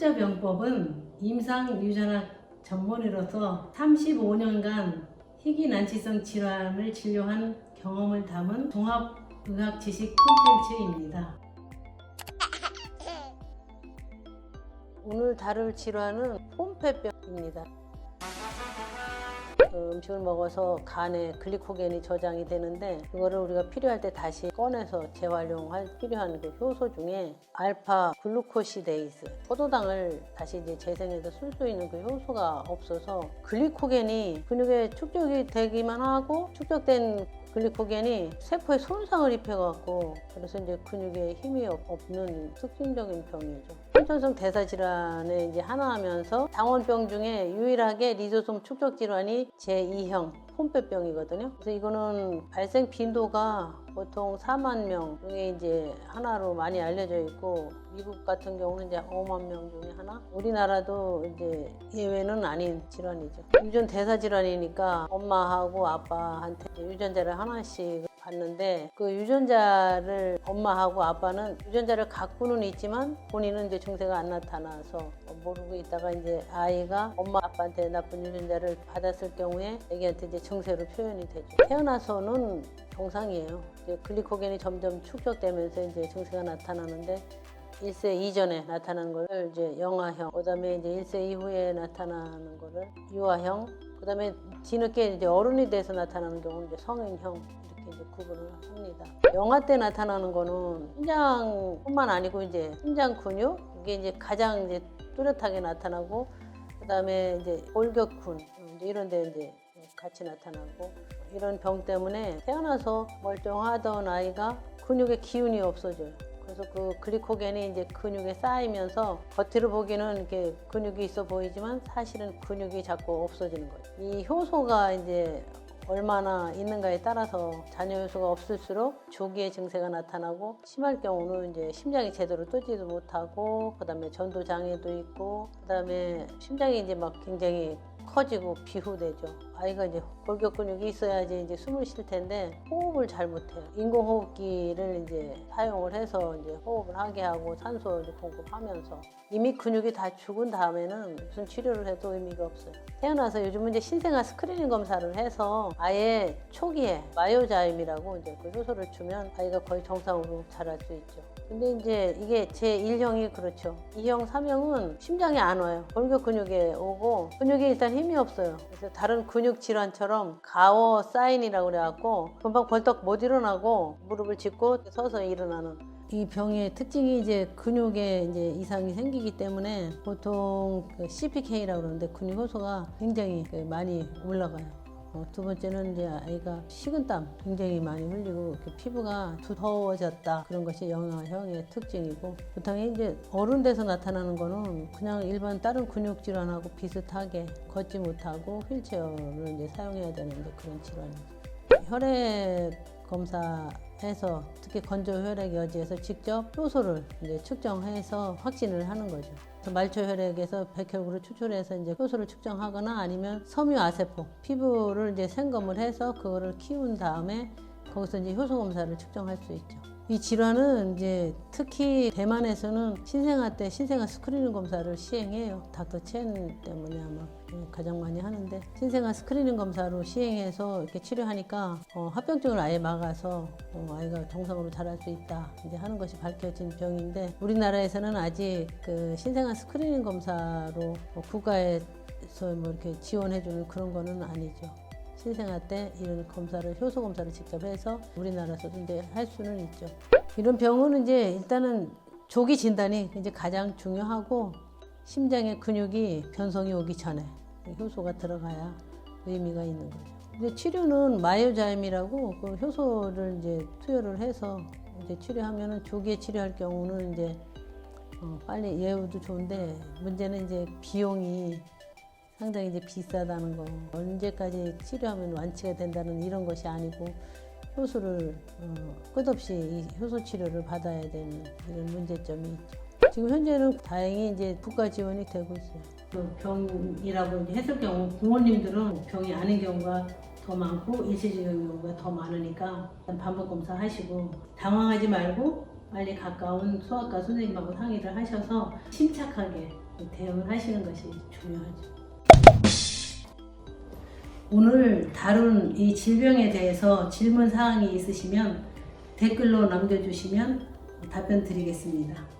흑자병법은 임상 유전학 전문의로서 35년간 희귀난치성 질환을 진료한 경험을 담은 종합의학 지식 콘텐츠입니다. 오늘 다룰 질환은 폼페병입니다. 그 음식을 먹어서 간에 글리코겐이 저장이 되는데 그거를 우리가 필요할 때 다시 꺼내서 재활용할 필요한 그 효소 중에 알파 글루코시데이스 포도당을 다시 이제 재생해서 쓸 수 있는 그 효소가 없어서 글리코겐이 근육에 축적이 되기만 하고 축적된 글리코겐이 세포에 손상을 입혀갖고 그래서 이제 근육에 힘이 없- 없는 특징적인 병이죠. 선천성 대사 질환에 이제 하나하면서 당원병 중에 유일하게 리조솜 축적 질환이 제2형 폼페병이거든요. 그래서 이거는 발생 빈도가 보통 4만 명 중에 이제 하나로 많이 알려져 있고 미국 같은 경우는 이제 5만 명 중에 하나. 우리나라도 이제 예외는 아닌 질환이죠. 유전 대사 질환이니까 엄마하고 아빠한테 유전자를 하나씩 봤는데 그 유전자를 엄마하고 아빠는 유전자를 갖고는 있지만 본인은 이제 증세가 안 나타나서 모르고 있다가 이제 아이가 엄마 아빠한테 나쁜 유전자를 받았을 경우에 애기한테 이제 증세로 표현이 되죠. 태어나서는 정상이에요. 글리코겐이 점점 축적되면서 이제 증세가 나타나는데 1세 이전에 나타나는 거를 이제 영아형, 그다음에 이제 1세 이후에 나타나는 거를 유아형, 그다음에 뒤늦게 이제 어른이 돼서 나타나는 경우는 이제 성인형 이렇게 이제 구분을 합니다. 영아 때 나타나는 거는 심장뿐만 아니고 이제 심장 근육 이게 이제 가장 이제 뚜렷하게 나타나고 그다음에 이제 골격근 이런 데 이제 같이 나타나고 이런 병 때문에 태어나서 멀쩡하던 아이가 근육에 기운이 없어져요. 그래서 그 글리코겐이 이제 근육에 쌓이면서 겉으로 보기는 이렇게 근육이 있어 보이지만 사실은 근육이 자꾸 없어지는 거예요. 이 효소가 이제 얼마나 있는가에 따라서 잔여 요소가 없을수록 조기에 증세가 나타나고 심할 경우는 이제 심장이 제대로 뜨지도 못하고 그다음에 전도 장애도 있고 그다음에 심장이 이제 막 굉장히 커지고 비후되죠. 아이가 이제 골격 근육이 있어야지 이제 숨을 쉴 텐데 호흡을 잘 못해요. 인공호흡기를 이제 사용을 해서 이제 호흡을 하게 하고 산소를 이제 공급하면서 이미 근육이 다 죽은 다음에는 무슨 치료를 해도 의미가 없어요. 태어나서 요즘은 이제 신생아 스크리닝 검사를 해서 아예 초기에 마요자임이라고 이제 그 효소를 주면 아이가 거의 정상으로 자랄 수 있죠. 근데 이제 이게 제 1형이 그렇죠. 2형, 3형은 심장이 안 와요. 골격 근육에 오고 근육에 일단 힘이 없어요. 그래서 다른 근육 질환처럼 가워 사인이라고 그래갖고 금방 벌떡 못 일어나고 무릎을 짚고 서서 일어나는 이 병의 특징이 이제 근육에 이제 이상이 생기기 때문에 보통 그 CPK라고 그러는데 근육 효소가 굉장히 그 많이 올라가요. 어, 두 번째는 이제 아이가 식은땀 굉장히 많이 흘리고 피부가 두터워졌다 그런 것이 영아형의 특징이고 보통 이제 어른 돼서 나타나는 거는 그냥 일반 다른 근육 질환하고 비슷하게 걷지 못하고 휠체어를 이제 사용해야 되는데 그런 질환이죠. 혈액 검사해서 특히 건조 혈액 여지에서 직접 효소를 이제 측정해서 확진을 하는 거죠. 말초 혈액에서 백혈구를 추출해서 이제 효소를 측정하거나 아니면 섬유 아세포 피부를 이제 생검을 해서 그거를 키운 다음에 거기서 이제 효소 검사를 측정할 수 있죠. 이 질환은 이제 특히 대만에서는 신생아 때 신생아 스크리닝 검사를 시행해요. 닥터 첸 때문에 아마 가장 많이 하는데 신생아 스크리닝 검사로 시행해서 이렇게 치료하니까 어, 합병증을 아예 막아서 어, 아이가 정상으로 자랄 수 있다 이제 하는 것이 밝혀진 병인데 우리나라에서는 아직 그 신생아 스크리닝 검사로 뭐 국가에서 뭐 이렇게 지원해주는 그런 거는 아니죠. 신생아 때 이런 검사를 효소 검사를 직접 해서 우리나라에서도 이제 할 수는 있죠. 이런 병은 이제 일단은 조기 진단이 이제 가장 중요하고 심장의 근육이 변성이 오기 전에 효소가 들어가야 의미가 있는 거죠. 근데 치료는 마요자임이라고 그 효소를 이제 투여를 해서 이제 치료하면은 조기에 치료할 경우는 이제 어, 빨리 예후도 좋은데 문제는 이제 비용이 상당히 이제 비싸다는 거. 언제까지 치료하면 완치가 된다는 이런 것이 아니고 효소를 어, 끝없이 이 효소 치료를 받아야 되는 이런 문제점이 있죠. 지금 현재는 다행히 이제 국가 지원이 되고 있어요. 그 병이라고 했을 경우 부모님들은 병이 아닌 경우가 더 많고 일시적인 경우가 더 많으니까 반복 검사 하시고 당황하지 말고 빨리 가까운 소아과 선생님하고 상의를 하셔서 침착하게 대응을 하시는 것이 중요하죠. 오늘 다룬 이 질병에 대해서 질문 사항이 있으시면 댓글로 남겨주시면 답변 드리겠습니다.